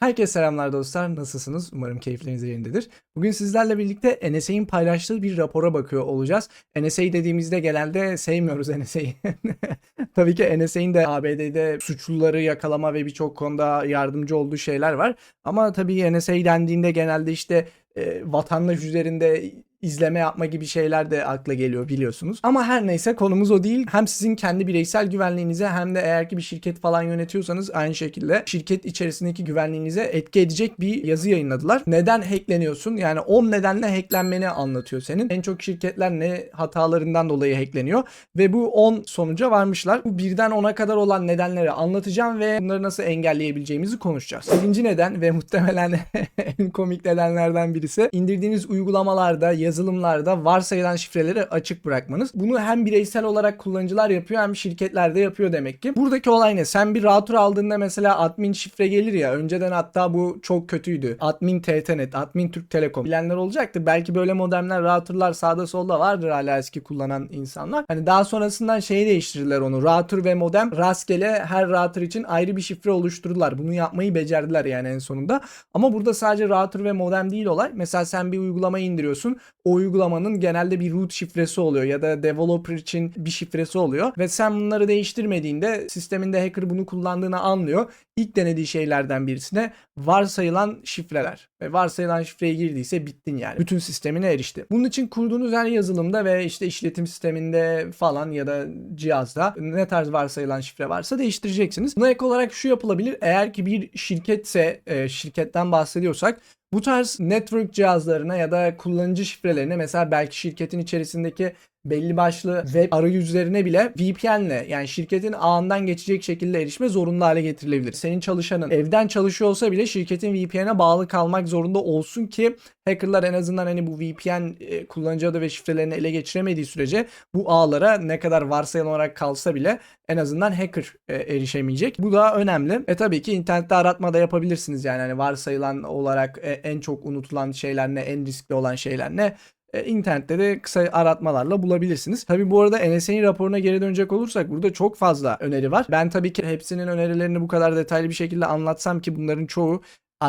Herkese selamlar dostlar. Nasılsınız? Umarım keyifleriniz yerindedir. Bugün sizlerle birlikte NSA'in paylaştığı bir rapora bakıyor olacağız. NSA dediğimizde genelde sevmiyoruz NSA'yı. Tabii ki NSA'in de ABD'de suçluları yakalama ve birçok konuda yardımcı olduğu şeyler var. Ama tabii NSA dendiğinde genelde işte e, vatandaş üzerinde izleme yapma gibi şeyler de akla geliyor biliyorsunuz. Ama her neyse konumuz o değil. Hem sizin kendi bireysel güvenliğinize hem de eğer ki bir şirket falan yönetiyorsanız aynı şekilde şirket içerisindeki güvenliğinize etki edecek bir yazı yayınladılar. Neden hackleniyorsun? Yani 10 nedenle hacklenmeni anlatıyor senin. En çok şirketler ne hatalarından dolayı hackleniyor ve bu 10 sonuca varmışlar. Bu birden 10'a kadar olan nedenleri anlatacağım ve bunları nasıl engelleyebileceğimizi konuşacağız. Birinci neden ve muhtemelen en komik nedenlerden birisi indirdiğiniz uygulamalarda yazılımlarda varsayılan şifreleri açık bırakmanız. Bunu hem bireysel olarak kullanıcılar yapıyor hem şirketler de yapıyor demek ki. Buradaki olay ne? Sen bir router aldığında mesela admin şifre gelir ya. Önceden hatta bu çok kötüydü. Admin TTNet, admin Türk Telekom. Bilenler olacaktır. Belki böyle modemler, routerlar sağda solda vardır hala eski kullanan insanlar. Hani daha sonrasından şeyi değiştirdiler onu. Router ve modem rastgele her router için ayrı bir şifre oluşturdular. Bunu yapmayı becerdiler yani en sonunda. Ama burada sadece router ve modem değil olay. Mesela sen bir uygulama indiriyorsun o uygulamanın genelde bir root şifresi oluyor ya da developer için bir şifresi oluyor ve sen bunları değiştirmediğinde sisteminde hacker bunu kullandığını anlıyor. İlk denediği şeylerden birisi de varsayılan şifreler. Ve varsayılan şifreye girdiyse bittin yani. Bütün sistemine erişti. Bunun için kurduğunuz her yazılımda ve işte işletim sisteminde falan ya da cihazda ne tarz varsayılan şifre varsa değiştireceksiniz. Buna ek olarak şu yapılabilir. Eğer ki bir şirketse, e, şirketten bahsediyorsak bu tarz network cihazlarına ya da kullanıcı şifrelerine mesela belki şirketin içerisindeki belli başlı web arayüzlerine bile VPN'le yani şirketin ağından geçecek şekilde erişme zorunlu hale getirilebilir. Senin çalışanın evden çalışıyor olsa bile şirketin VPN'e bağlı kalmak zorunda olsun ki hackerlar en azından hani bu VPN e, kullanıcı adı ve şifrelerini ele geçiremediği sürece bu ağlara ne kadar varsayılan olarak kalsa bile en azından hacker e, erişemeyecek. Bu da önemli. E tabii ki internette aratma da yapabilirsiniz yani hani varsayılan olarak e, en çok unutulan şeyler ne, en riskli olan şeyler ne e, internette de kısa aratmalarla bulabilirsiniz. Tabi bu arada NSA'nin raporuna geri dönecek olursak burada çok fazla öneri var. Ben tabii ki hepsinin önerilerini bu kadar detaylı bir şekilde anlatsam ki bunların çoğu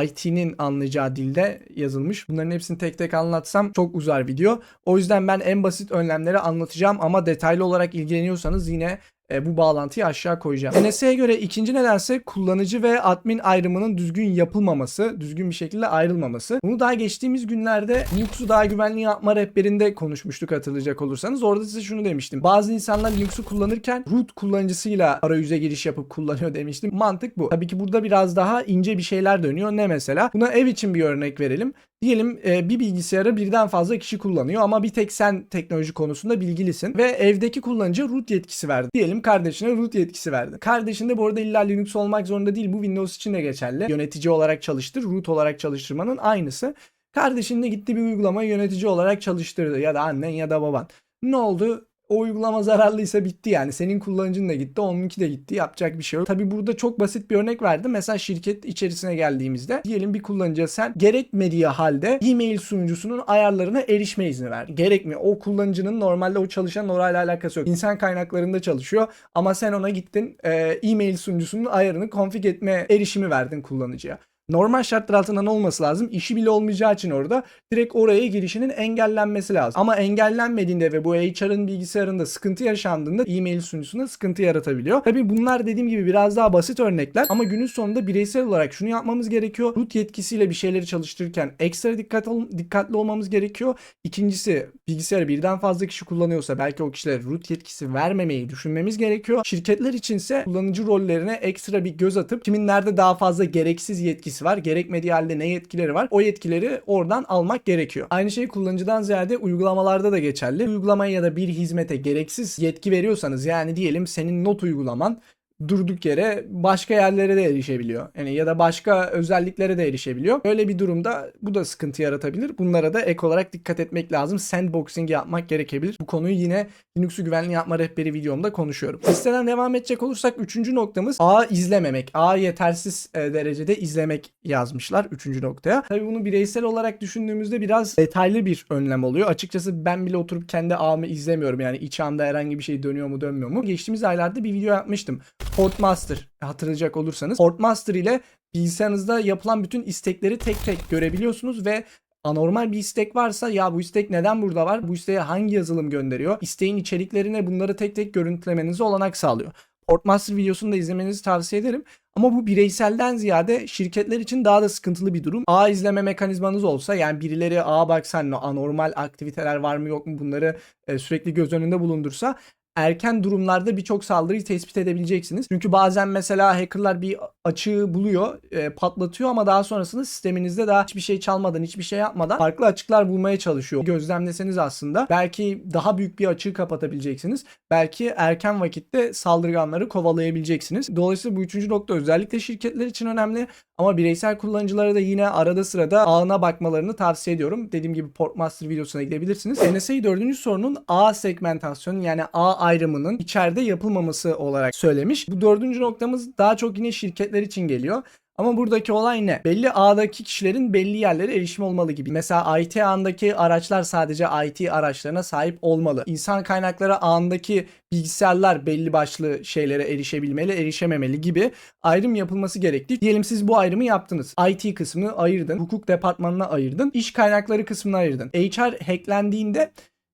IT'nin anlayacağı dilde yazılmış. Bunların hepsini tek tek anlatsam çok uzar video. O yüzden ben en basit önlemleri anlatacağım ama detaylı olarak ilgileniyorsanız yine e, bu bağlantıyı aşağı koyacağım. NSA'ya göre ikinci nedense kullanıcı ve admin ayrımının düzgün yapılmaması, düzgün bir şekilde ayrılmaması. Bunu daha geçtiğimiz günlerde Linux'u daha güvenli yapma rehberinde konuşmuştuk hatırlayacak olursanız. Orada size şunu demiştim. Bazı insanlar Linux'u kullanırken root kullanıcısıyla arayüze giriş yapıp kullanıyor demiştim. Mantık bu. Tabii ki burada biraz daha ince bir şeyler dönüyor. Ne mesela? Buna ev için bir örnek verelim. Diyelim e, bir bilgisayarı birden fazla kişi kullanıyor ama bir tek sen teknoloji konusunda bilgilisin ve evdeki kullanıcı root yetkisi verdi. Diyelim kardeşine root yetkisi verdi. Kardeşin de bu arada illa Linux olmak zorunda değil. Bu Windows için de geçerli. Yönetici olarak çalıştır, root olarak çalıştırmanın aynısı. Kardeşin de gitti bir uygulamayı yönetici olarak çalıştırdı ya da annen ya da baban. Ne oldu? O uygulama zararlıysa bitti yani. Senin kullanıcın da gitti, onunki de gitti. Yapacak bir şey yok. Tabi burada çok basit bir örnek verdim. Mesela şirket içerisine geldiğimizde diyelim bir kullanıcıya sen gerekmediği halde e-mail sunucusunun ayarlarına erişme izni verdin. Gerekmi. O kullanıcının normalde o çalışan orayla alakası yok. İnsan kaynaklarında çalışıyor ama sen ona gittin e-mail sunucusunun ayarını konfig etme erişimi verdin kullanıcıya normal şartlar altında ne olması lazım? İşi bile olmayacağı için orada direkt oraya girişinin engellenmesi lazım. Ama engellenmediğinde ve bu HR'ın bilgisayarında sıkıntı yaşandığında e-mail sunucusunda sıkıntı yaratabiliyor. Tabii bunlar dediğim gibi biraz daha basit örnekler ama günün sonunda bireysel olarak şunu yapmamız gerekiyor. Root yetkisiyle bir şeyleri çalıştırırken ekstra dikkat dikkatli olmamız gerekiyor. İkincisi bilgisayarı birden fazla kişi kullanıyorsa belki o kişilere root yetkisi vermemeyi düşünmemiz gerekiyor. Şirketler içinse kullanıcı rollerine ekstra bir göz atıp kimin nerede daha fazla gereksiz yetkisi var. Gerekmediği halde ne yetkileri var? O yetkileri oradan almak gerekiyor. Aynı şey kullanıcıdan ziyade uygulamalarda da geçerli. Uygulamaya ya da bir hizmete gereksiz yetki veriyorsanız yani diyelim senin not uygulaman durduk yere başka yerlere de erişebiliyor. Yani ya da başka özelliklere de erişebiliyor. Böyle bir durumda bu da sıkıntı yaratabilir. Bunlara da ek olarak dikkat etmek lazım. Sandboxing yapmak gerekebilir. Bu konuyu yine Linux'u güvenli yapma rehberi videomda konuşuyorum. Listeden devam edecek olursak üçüncü noktamız A izlememek. A yetersiz e, derecede izlemek yazmışlar üçüncü noktaya. Tabii bunu bireysel olarak düşündüğümüzde biraz detaylı bir önlem oluyor. Açıkçası ben bile oturup kendi ağımı izlemiyorum. Yani iç ağımda herhangi bir şey dönüyor mu dönmüyor mu. Geçtiğimiz aylarda bir video yapmıştım. Portmaster hatırlayacak olursanız. Portmaster ile bilgisayarınızda yapılan bütün istekleri tek tek görebiliyorsunuz ve anormal bir istek varsa ya bu istek neden burada var? Bu isteğe hangi yazılım gönderiyor? İsteğin içeriklerine bunları tek tek görüntülemenize olanak sağlıyor. Portmaster videosunu da izlemenizi tavsiye ederim. Ama bu bireyselden ziyade şirketler için daha da sıkıntılı bir durum. A izleme mekanizmanız olsa yani birileri A bak sen anormal aktiviteler var mı yok mu bunları e, sürekli göz önünde bulundursa erken durumlarda birçok saldırıyı tespit edebileceksiniz. Çünkü bazen mesela hackerlar bir açığı buluyor, e, patlatıyor ama daha sonrasında sisteminizde daha hiçbir şey çalmadan, hiçbir şey yapmadan farklı açıklar bulmaya çalışıyor. Gözlemleseniz aslında belki daha büyük bir açığı kapatabileceksiniz. Belki erken vakitte saldırganları kovalayabileceksiniz. Dolayısıyla bu üçüncü nokta özellikle şirketler için önemli. Ama bireysel kullanıcılara da yine arada sırada ağına bakmalarını tavsiye ediyorum. Dediğim gibi Portmaster videosuna gidebilirsiniz. NSA dördüncü sorunun A segmentasyonu yani A ayrımının içeride yapılmaması olarak söylemiş. Bu dördüncü noktamız daha çok yine şirketler için geliyor. Ama buradaki olay ne? Belli ağdaki kişilerin belli yerlere erişim olmalı gibi. Mesela IT ağındaki araçlar sadece IT araçlarına sahip olmalı. İnsan kaynakları ağındaki bilgisayarlar belli başlı şeylere erişebilmeli, erişememeli gibi ayrım yapılması gerekli. Diyelim siz bu ayrımı yaptınız. IT kısmını ayırdın, hukuk departmanına ayırdın, iş kaynakları kısmını ayırdın. HR hacklendiğinde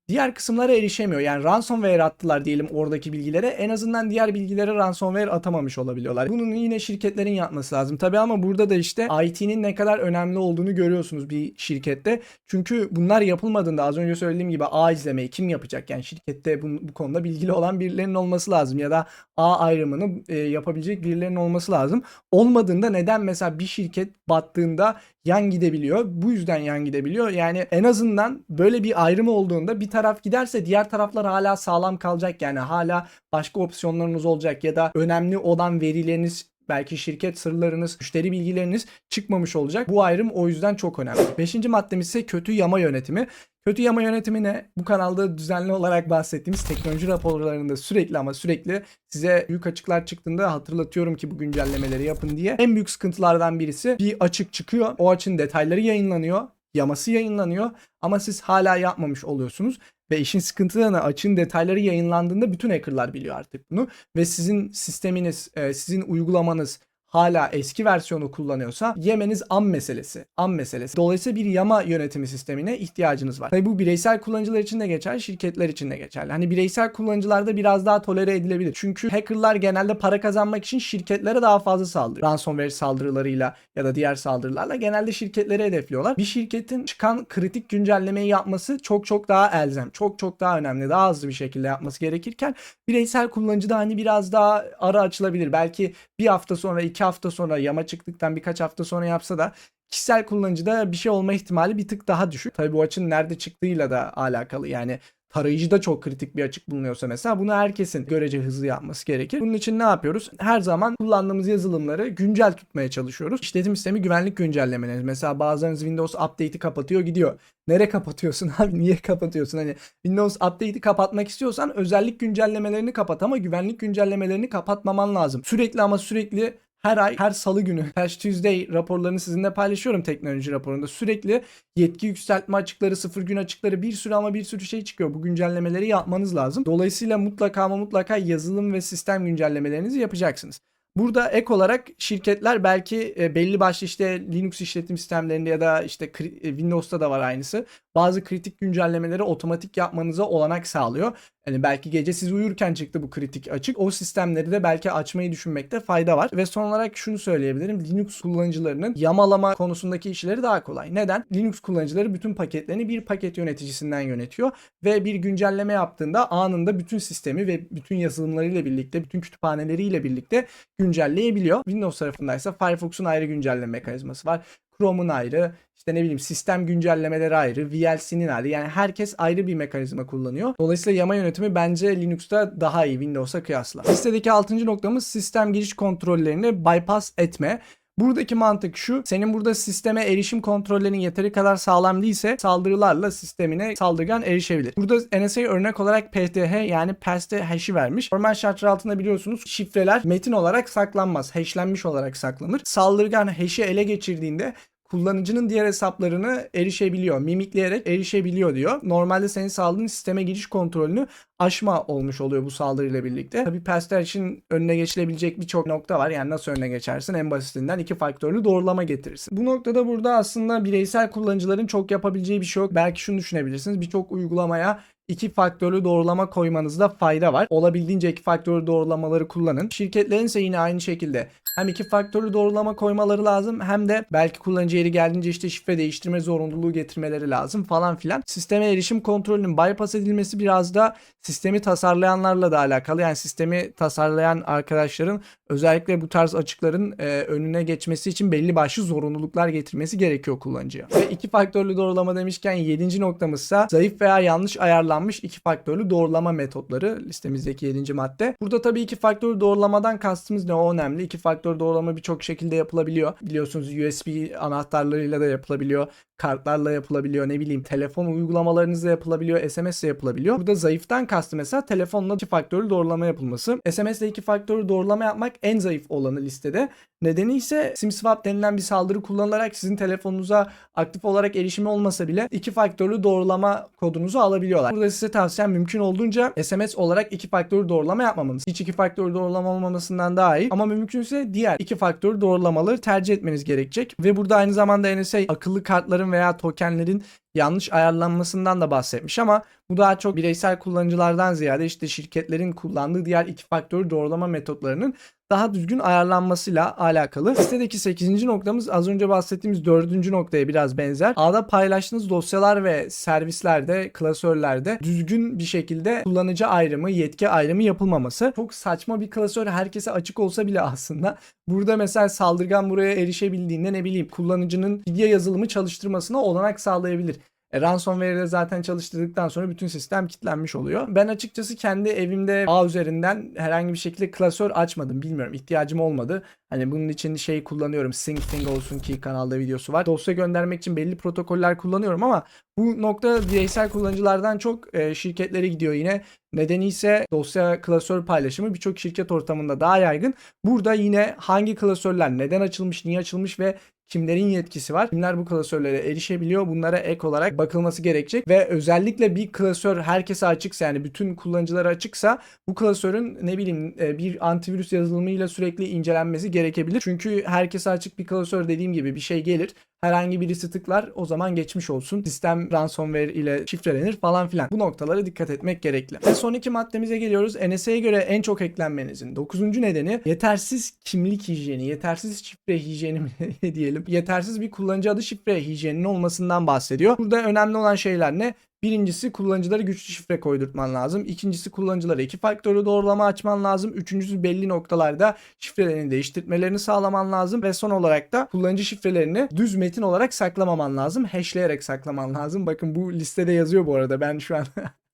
diğer kısımlara erişemiyor. Yani ransomware attılar diyelim oradaki bilgilere. En azından diğer bilgilere ransomware atamamış olabiliyorlar. Bunun yine şirketlerin yapması lazım. Tabii ama burada da işte IT'nin ne kadar önemli olduğunu görüyorsunuz bir şirkette. Çünkü bunlar yapılmadığında az önce söylediğim gibi A izlemeyi kim yapacak? Yani şirkette bu, bu konuda bilgili olan birilerinin olması lazım ya da A ayrımını e, yapabilecek birilerinin olması lazım. Olmadığında neden mesela bir şirket battığında yan gidebiliyor. Bu yüzden yan gidebiliyor. Yani en azından böyle bir ayrım olduğunda bir taraf giderse diğer taraflar hala sağlam kalacak. Yani hala başka opsiyonlarınız olacak ya da önemli olan verileriniz belki şirket sırlarınız, müşteri bilgileriniz çıkmamış olacak. Bu ayrım o yüzden çok önemli. Beşinci maddemiz ise kötü yama yönetimi. Kötü yama yönetimi ne? Bu kanalda düzenli olarak bahsettiğimiz teknoloji raporlarında sürekli ama sürekli size büyük açıklar çıktığında hatırlatıyorum ki bu güncellemeleri yapın diye. En büyük sıkıntılardan birisi bir açık çıkıyor. O açın detayları yayınlanıyor. Yaması yayınlanıyor ama siz hala yapmamış oluyorsunuz. Ve işin sıkıntılarını açın detayları yayınlandığında bütün hackerlar biliyor artık bunu. Ve sizin sisteminiz, e, sizin uygulamanız hala eski versiyonu kullanıyorsa yemeniz an meselesi. An meselesi. Dolayısıyla bir yama yönetimi sistemine ihtiyacınız var. Tabii bu bireysel kullanıcılar için de geçerli, şirketler için de geçerli. Hani bireysel kullanıcılarda biraz daha tolere edilebilir. Çünkü hackerlar genelde para kazanmak için şirketlere daha fazla saldırıyor. Ransomware saldırılarıyla ya da diğer saldırılarla genelde şirketleri hedefliyorlar. Bir şirketin çıkan kritik güncellemeyi yapması çok çok daha elzem. Çok çok daha önemli. Daha hızlı bir şekilde yapması gerekirken bireysel kullanıcıda hani biraz daha ara açılabilir. Belki bir hafta sonra iki hafta sonra yama çıktıktan birkaç hafta sonra yapsa da kişisel kullanıcıda bir şey olma ihtimali bir tık daha düşük. Tabii bu açının nerede çıktığıyla da alakalı. Yani tarayıcıda çok kritik bir açık bulunuyorsa mesela bunu herkesin görece hızlı yapması gerekir. Bunun için ne yapıyoruz? Her zaman kullandığımız yazılımları güncel tutmaya çalışıyoruz. İşletim sistemi güvenlik güncellemeleri. Mesela bazılarınız Windows Update'i kapatıyor gidiyor. Nere kapatıyorsun abi? Niye kapatıyorsun? Hani Windows Update'i kapatmak istiyorsan özellik güncellemelerini kapat ama güvenlik güncellemelerini kapatmaman lazım. Sürekli ama sürekli her ay her salı günü Patch Tuesday raporlarını sizinle paylaşıyorum teknoloji raporunda. Sürekli yetki yükseltme açıkları, sıfır gün açıkları bir sürü ama bir sürü şey çıkıyor. Bu güncellemeleri yapmanız lazım. Dolayısıyla mutlaka ama mutlaka yazılım ve sistem güncellemelerinizi yapacaksınız. Burada ek olarak şirketler belki e, belli başlı işte Linux işletim sistemlerinde ya da işte e, Windows'ta da var aynısı. Bazı kritik güncellemeleri otomatik yapmanıza olanak sağlıyor. Yani belki gece siz uyurken çıktı bu kritik açık. O sistemleri de belki açmayı düşünmekte fayda var. Ve son olarak şunu söyleyebilirim. Linux kullanıcılarının yamalama konusundaki işleri daha kolay. Neden? Linux kullanıcıları bütün paketlerini bir paket yöneticisinden yönetiyor. Ve bir güncelleme yaptığında anında bütün sistemi ve bütün yazılımlarıyla birlikte, bütün kütüphaneleriyle birlikte güncelleyebiliyor. Windows tarafındaysa Firefox'un ayrı güncelleme mekanizması var. Chrome'un ayrı, işte ne bileyim sistem güncellemeleri ayrı, VLC'nin ayrı. Yani herkes ayrı bir mekanizma kullanıyor. Dolayısıyla yama yönetimi bence Linux'ta daha iyi Windows'a kıyasla. Listedeki 6. noktamız sistem giriş kontrollerini bypass etme. Buradaki mantık şu. Senin burada sisteme erişim kontrollerin yeteri kadar sağlam değilse saldırılarla sistemine saldırgan erişebilir. Burada NSA örnek olarak PTH yani Paste hash'i vermiş. Normal şartlar altında biliyorsunuz şifreler metin olarak saklanmaz. Hashlenmiş olarak saklanır. Saldırgan hash'i ele geçirdiğinde kullanıcının diğer hesaplarını erişebiliyor. Mimikleyerek erişebiliyor diyor. Normalde senin sağladığın sisteme giriş kontrolünü aşma olmuş oluyor bu saldırıyla birlikte. Tabii Pastel için önüne geçilebilecek birçok nokta var. Yani nasıl önüne geçersin? En basitinden iki faktörlü doğrulama getirirsin. Bu noktada burada aslında bireysel kullanıcıların çok yapabileceği bir şey yok. Belki şunu düşünebilirsiniz. Birçok uygulamaya iki faktörlü doğrulama koymanızda fayda var. Olabildiğince iki faktörlü doğrulamaları kullanın. Şirketlerin ise yine aynı şekilde hem iki faktörlü doğrulama koymaları lazım hem de belki kullanıcı yeri geldiğince işte şifre değiştirme zorunluluğu getirmeleri lazım falan filan. Sisteme erişim kontrolünün bypass edilmesi biraz da sistemi tasarlayanlarla da alakalı. Yani sistemi tasarlayan arkadaşların özellikle bu tarz açıkların e, önüne geçmesi için belli başlı zorunluluklar getirmesi gerekiyor kullanıcıya. Ve iki faktörlü doğrulama demişken 7. noktamızsa zayıf veya yanlış ayarlanmış iki faktörlü doğrulama metotları listemizdeki 7. madde. Burada tabii iki faktörlü doğrulamadan kastımız ne o önemli. İki faktör doğrulama birçok şekilde yapılabiliyor. Biliyorsunuz USB anahtarlarıyla da yapılabiliyor. Kartlarla yapılabiliyor. Ne bileyim telefon uygulamalarınızla yapılabiliyor. SMS ile yapılabiliyor. Burada zayıftan kastı mesela telefonla iki faktörlü doğrulama yapılması. SMS ile iki faktörlü doğrulama yapmak en zayıf olanı listede. Nedeni ise SimSwap denilen bir saldırı kullanılarak sizin telefonunuza aktif olarak erişimi olmasa bile iki faktörlü doğrulama kodunuzu alabiliyorlar. Burada size tavsiyem mümkün olduğunca SMS olarak iki faktörlü doğrulama yapmamanız. Hiç iki faktörlü doğrulama olmamasından daha iyi. Ama mümkünse diğer iki faktörlü doğrulamaları tercih etmeniz gerekecek. Ve burada aynı zamanda NSA akıllı kartların veya tokenlerin yanlış ayarlanmasından da bahsetmiş ama bu daha çok bireysel kullanıcılardan ziyade işte şirketlerin kullandığı diğer iki faktörlü doğrulama metotlarının daha düzgün ayarlanmasıyla alakalı. Listedeki 8. noktamız az önce bahsettiğimiz 4. noktaya biraz benzer. Ağda paylaştığınız dosyalar ve servislerde, klasörlerde düzgün bir şekilde kullanıcı ayrımı, yetki ayrımı yapılmaması. Çok saçma bir klasör herkese açık olsa bile aslında burada mesela saldırgan buraya erişebildiğinde ne bileyim kullanıcının fidye yazılımı çalıştırmasına olanak sağlayabilir. E, ransomware'de zaten çalıştırdıktan sonra bütün sistem kilitlenmiş oluyor. Ben açıkçası kendi evimde ağ üzerinden herhangi bir şekilde klasör açmadım. Bilmiyorum ihtiyacım olmadı. Hani bunun için şey kullanıyorum. SyncThing olsun ki kanalda videosu var. Dosya göndermek için belli protokoller kullanıyorum ama bu nokta bireysel kullanıcılardan çok e, şirketlere gidiyor yine. Nedeni ise dosya klasör paylaşımı birçok şirket ortamında daha yaygın. Burada yine hangi klasörler neden açılmış, niye açılmış ve kimlerin yetkisi var? Kimler bu klasörlere erişebiliyor? Bunlara ek olarak bakılması gerekecek ve özellikle bir klasör herkese açıksa yani bütün kullanıcılara açıksa bu klasörün ne bileyim e, bir antivirüs yazılımıyla sürekli incelenmesi gerekebilir. Çünkü herkese açık bir klasör dediğim gibi bir şey gelir. Herhangi birisi tıklar o zaman geçmiş olsun. Sistem ransomware ile şifrelenir falan filan. Bu noktalara dikkat etmek gerekli. Ve son iki maddemize geliyoruz. NSA'ya göre en çok eklenmenizin 9. nedeni yetersiz kimlik hijyeni, yetersiz şifre hijyeni diyelim. Yetersiz bir kullanıcı adı şifre hijyeninin olmasından bahsediyor. Burada önemli olan şeyler ne? Birincisi kullanıcılara güçlü şifre koydurtman lazım. İkincisi kullanıcılara iki faktörlü doğrulama açman lazım. Üçüncüsü belli noktalarda şifrelerini değiştirmelerini sağlaman lazım. Ve son olarak da kullanıcı şifrelerini düz metin olarak saklamaman lazım. Hashleyerek saklaman lazım. Bakın bu listede yazıyor bu arada. Ben şu an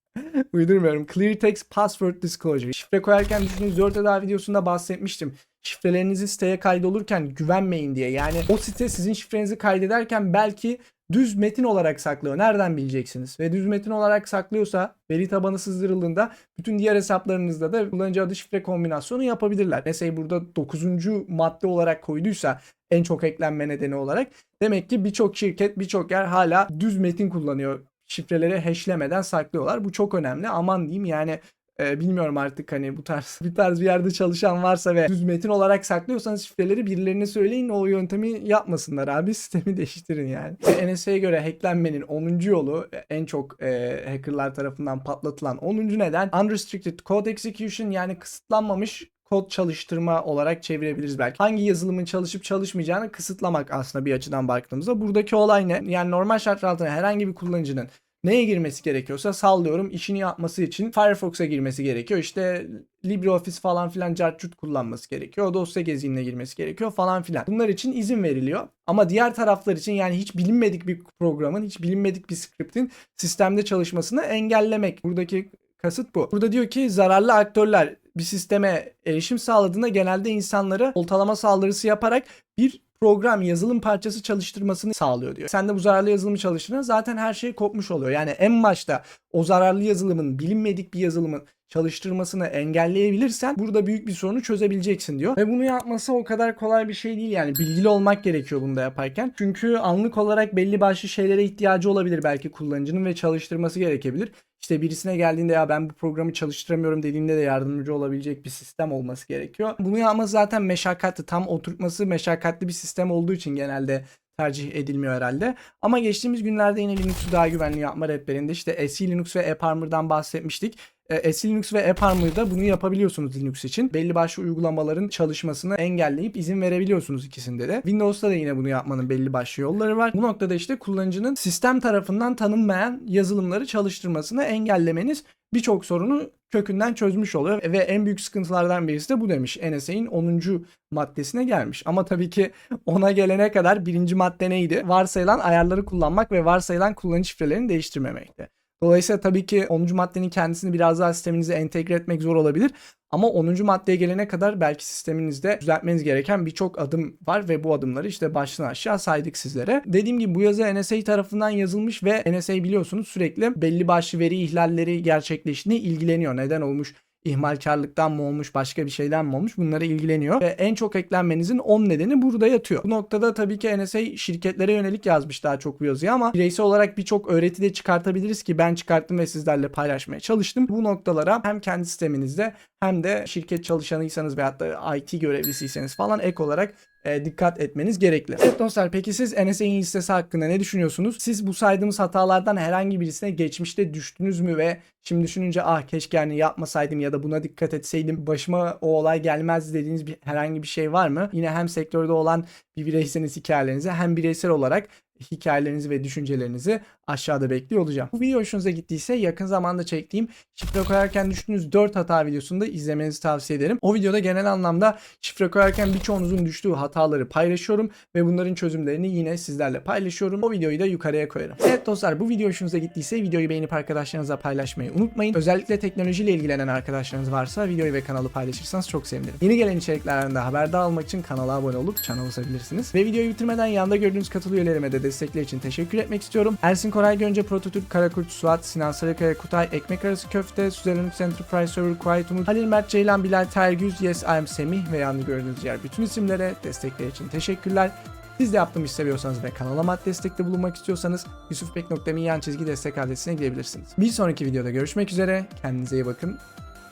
uydurmuyorum. Clear Text Password Disclosure. Şifre koyarken düşünün 4 daha videosunda bahsetmiştim. Şifrelerinizi siteye kaydolurken güvenmeyin diye. Yani o site sizin şifrenizi kaydederken belki düz metin olarak saklıyor. Nereden bileceksiniz? Ve düz metin olarak saklıyorsa veri tabanı sızdırıldığında bütün diğer hesaplarınızda da kullanıcı adı şifre kombinasyonu yapabilirler. Mesela burada 9. madde olarak koyduysa en çok eklenme nedeni olarak demek ki birçok şirket birçok yer hala düz metin kullanıyor. Şifreleri hashlemeden saklıyorlar. Bu çok önemli. Aman diyeyim yani e, bilmiyorum artık hani bu tarz bir tarz bir yerde çalışan varsa ve düz metin olarak saklıyorsanız şifreleri birilerine söyleyin o yöntemi yapmasınlar abi sistemi değiştirin yani. Ve NSA'ya göre hacklenmenin 10. yolu en çok e, hackerlar tarafından patlatılan 10. neden unrestricted code execution yani kısıtlanmamış kod çalıştırma olarak çevirebiliriz belki. Hangi yazılımın çalışıp çalışmayacağını kısıtlamak aslında bir açıdan baktığımızda. Buradaki olay ne? Yani normal şartlar altında herhangi bir kullanıcının neye girmesi gerekiyorsa sallıyorum işini yapması için Firefox'a girmesi gerekiyor. İşte LibreOffice falan filan cartcut kullanması gerekiyor. Dosya gezinine girmesi gerekiyor falan filan. Bunlar için izin veriliyor. Ama diğer taraflar için yani hiç bilinmedik bir programın, hiç bilinmedik bir script'in sistemde çalışmasını engellemek. Buradaki kasıt bu. Burada diyor ki zararlı aktörler bir sisteme erişim sağladığında genelde insanları oltalama saldırısı yaparak bir program yazılım parçası çalıştırmasını sağlıyor diyor. Sen de bu zararlı yazılımı çalıştırdığında zaten her şey kopmuş oluyor. Yani en başta o zararlı yazılımın bilinmedik bir yazılımın çalıştırmasını engelleyebilirsen burada büyük bir sorunu çözebileceksin diyor. Ve bunu yapması o kadar kolay bir şey değil yani bilgili olmak gerekiyor bunu da yaparken. Çünkü anlık olarak belli başlı şeylere ihtiyacı olabilir belki kullanıcının ve çalıştırması gerekebilir. İşte birisine geldiğinde ya ben bu programı çalıştıramıyorum dediğinde de yardımcı olabilecek bir sistem olması gerekiyor. Bunu yapması zaten meşakkatli. Tam oturtması meşakkatli bir sistem olduğu için genelde tercih edilmiyor herhalde. Ama geçtiğimiz günlerde yine Linux'u daha güvenli yapma rehberinde işte SE Linux ve AppArmor'dan bahsetmiştik. E, SE Linux ve AppArmor'da bunu yapabiliyorsunuz Linux için. Belli başlı uygulamaların çalışmasını engelleyip izin verebiliyorsunuz ikisinde de. Windows'ta da yine bunu yapmanın belli başlı yolları var. Bu noktada işte kullanıcının sistem tarafından tanınmayan yazılımları çalıştırmasını engellemeniz birçok sorunu kökünden çözmüş oluyor ve en büyük sıkıntılardan birisi de bu demiş. NSA'in 10. maddesine gelmiş. Ama tabii ki ona gelene kadar birinci madde neydi? Varsayılan ayarları kullanmak ve varsayılan kullanıcı şifrelerini değiştirmemekti. Dolayısıyla tabii ki 10. maddenin kendisini biraz daha sisteminize entegre etmek zor olabilir. Ama 10. maddeye gelene kadar belki sisteminizde düzeltmeniz gereken birçok adım var ve bu adımları işte baştan aşağı saydık sizlere. Dediğim gibi bu yazı NSA tarafından yazılmış ve NSA biliyorsunuz sürekli belli başlı veri ihlalleri gerçekleştiğini ilgileniyor. Neden olmuş? İhmalkarlıktan mı olmuş, başka bir şeyden mi olmuş bunlara ilgileniyor ve en çok eklenmenizin 10 nedeni burada yatıyor. Bu noktada tabii ki NSA şirketlere yönelik yazmış daha çok bu yazıyı ama bireysel olarak birçok öğreti de çıkartabiliriz ki ben çıkarttım ve sizlerle paylaşmaya çalıştım. Bu noktalara hem kendi sisteminizde hem de şirket çalışanıysanız veyahut da IT görevlisiyseniz falan ek olarak e, dikkat etmeniz gerekli. Evet dostlar peki siz NSA'nin listesi hakkında ne düşünüyorsunuz? Siz bu saydığımız hatalardan herhangi birisine geçmişte düştünüz mü ve şimdi düşününce ah keşke yani yapmasaydım ya da buna dikkat etseydim başıma o olay gelmezdi dediğiniz bir, herhangi bir şey var mı? Yine hem sektörde olan bir bireyseniz hikayelerinizi hem bireysel olarak hikayelerinizi ve düşüncelerinizi aşağıda bekliyor olacağım. Bu video hoşunuza gittiyse yakın zamanda çektiğim şifre koyarken düştüğünüz 4 hata videosunu da izlemenizi tavsiye ederim. O videoda genel anlamda şifre koyarken birçoğunuzun düştüğü hataları paylaşıyorum ve bunların çözümlerini yine sizlerle paylaşıyorum. O videoyu da yukarıya koyarım. Evet dostlar bu video hoşunuza gittiyse videoyu beğenip arkadaşlarınıza paylaşmayı unutmayın. Özellikle teknolojiyle ilgilenen arkadaşlarınız varsa videoyu ve kanalı paylaşırsanız çok sevinirim. Yeni gelen içeriklerden de haberdar olmak için kanala abone olup çana basabilirsiniz. Ve videoyu bitirmeden yanında gördüğünüz katıl üyelerime de destekleri için teşekkür etmek istiyorum. Ersin Koray Gönce, Prototürk, Karakurt, Suat, Sinan Sarıkaya, Kutay, Ekmek Arası Köfte, Süzer Linux Enterprise Server, Quiet Umut, Halil Mert Ceylan, Bilal Tergüz, Yes I am Semih ve yanında gördüğünüz diğer bütün isimlere destekleri için teşekkürler. Siz de yaptığımı seviyorsanız ve kanalıma destekte bulunmak istiyorsanız yusufbek.me yan çizgi destek adresine gidebilirsiniz. Bir sonraki videoda görüşmek üzere. Kendinize iyi bakın.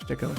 Hoşçakalın.